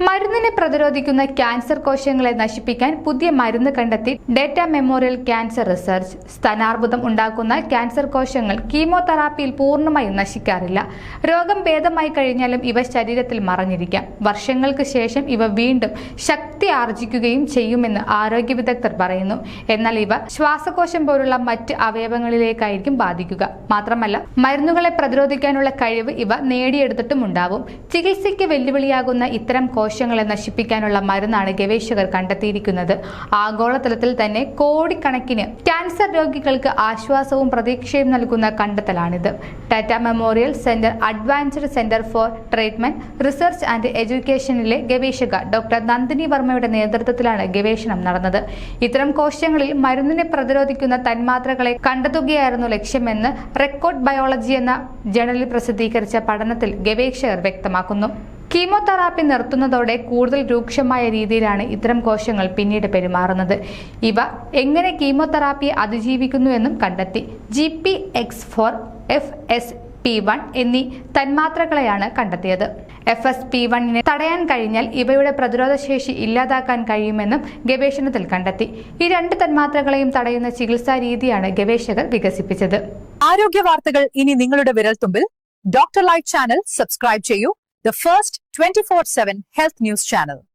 മരുന്നിനെ പ്രതിരോധിക്കുന്ന ക്യാൻസർ കോശങ്ങളെ നശിപ്പിക്കാൻ പുതിയ മരുന്ന് കണ്ടെത്തി ഡേറ്റ മെമ്മോറിയൽ ക്യാൻസർ റിസർച്ച്. സ്ഥാനാർബുദം ഉണ്ടാക്കുന്ന ക്യാൻസർ കോശങ്ങൾ കീമോതെറാപ്പിയിൽ പൂർണമായും നശിക്കാറില്ല. രോഗം ഭേദമായി കഴിഞ്ഞാലും ഇവ ശരീരത്തിൽ മറഞ്ഞിരിക്കാം. വർഷങ്ങൾക്ക് ശേഷം ഇവ വീണ്ടും ശക്തി ആർജിക്കുകയും ചെയ്യുമെന്ന് ആരോഗ്യ വിദഗ്ധർ പറയുന്നു. എന്നാൽ ഇവ ശ്വാസകോശം പോലുള്ള മറ്റ് അവയവങ്ങളിലേക്കായിരിക്കും ബാധിക്കുക. മാത്രമല്ല മരുന്നുകളെ പ്രതിരോധിക്കാനുള്ള കഴിവ് ഇവ നേടിയെടുത്തിട്ടും ഉണ്ടാവും ചികിത്സയ്ക്ക് വെല്ലുവിളിയാകുന്ന ഇത്തരം കോശങ്ങളെ നശിപ്പിക്കാനുള്ള മരുന്നാണ് ഗവേഷകർ കണ്ടെത്തിയിരിക്കുന്നത്. ആഗോളതലത്തിൽ തന്നെ കോടിക്കണക്കിന് ക്യാൻസർ രോഗികൾക്ക് ആശ്വാസവും പ്രതീക്ഷയും നൽകുന്ന കണ്ടെത്തലാണിത്. Tata memorial centre advanced centre for treatment research and എഡ്യൂക്കേഷനിലെ ഗവേഷക ഡോക്ടർ നന്ദിനി വർമ്മയുടെ നേതൃത്വത്തിലാണ് ഗവേഷണം നടന്നത്. ഇത്തരം കോശങ്ങളിൽ മരുന്നിനെ പ്രതിരോധിക്കുന്ന തന്മാത്രകളെ കണ്ടെത്തുകയായിരുന്നു ലക്ഷ്യമെന്ന് റെക്കോർഡ് ബയോളജി എന്ന ജേണലിൽ പ്രസിദ്ധീകരിച്ച പഠനത്തിൽ ഗവേഷകർ വ്യക്തമാക്കുന്നു. കീമോതെറാപ്പി നിർത്തുന്നതോടെ കൂടുതൽ രൂക്ഷമായ രീതിയിലാണ് ഇത്തരം കോശങ്ങൾ പിന്നീട് പെരുമാറുന്നത്. ഇവ എങ്ങനെ കീമോതെറാപ്പി അതിജീവിക്കുന്നു എന്നും കണ്ടെത്തി. G P X four F S P one എന്നീ തന്മാത്രകളെയാണ് കണ്ടെത്തിയത്. എഫ് എസ് പി വണ്ണിനെ തടയാൻ കഴിഞ്ഞാൽ ഇവയുടെ പ്രതിരോധ ശേഷി ഇല്ലാതാക്കാൻ കഴിയുമെന്നും ഗവേഷണത്തിൽ കണ്ടെത്തി. ഈ രണ്ട് തന്മാത്രകളെയും തടയുന്ന ചികിത്സാ രീതിയാണ് ഗവേഷകർ വികസിപ്പിച്ചത്. ആരോഗ്യ വാർത്തകൾ ഇനി നിങ്ങളുടെ വിരൽത്തുമ്പിൽ. ഡോക്ടർ ലൈറ്റ് ചാനൽ സബ്സ്ക്രൈബ് ചെയ്യൂ. the first 24 7 health news channel.